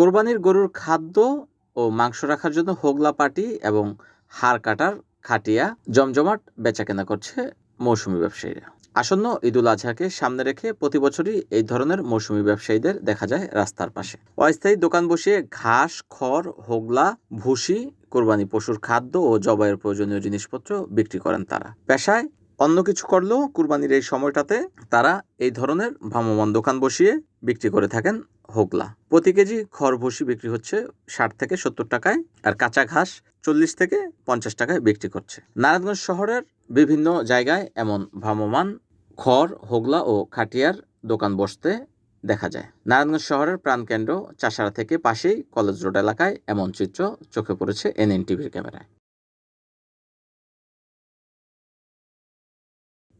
কোরবানির গরুর খাদ্য ও মাংস রাখার জন্য হোগলা পাটি এবং হাড় কাটার খাটিয়া জমজমাট বেচাকেনা করছে মৌসুমি ব্যবসায়ীরা। আসন্ন ঈদুল আজহাকে সামনে রেখে প্রতি বছরই এই ধরনের মৌসুমি ব্যবসায়ীদের দেখা যায় রাস্তার পাশে। অস্থায়ী দোকান বসিয়ে ঘাস, খড়, হোগলা, ভুসি, কোরবানি পশুর খাদ্য ও জবাইয়ের প্রয়োজনীয় জিনিসপত্র বিক্রি করেন তারা। পেশায় অন্য কিছু করলেও কুরবানির এই সময়টাতে তারা এই ধরনের ভ্রাম্যমান দোকান বসিয়ে বিক্রি করে থাকেন হোগলা। প্রতি কেজি খড় ভুসি বিক্রি হচ্ছে ষাট থেকে সত্তর টাকায় আর কাঁচা ঘাস চল্লিশ থেকে পঞ্চাশ টাকায় বিক্রি করছে। নারায়ণগঞ্জ শহরের বিভিন্ন জায়গায় এমন ভ্রাম্যমান খড়, হোগলা ও খাটিয়ার দোকান বসতে দেখা যায়। নারায়ণগঞ্জ শহরের প্রাণকেন্দ্র চাষারা থেকে পাশেই কলেজ রোড এলাকায় এমন চিত্র চোখে পড়েছে এনএন টিভির ক্যামেরায়।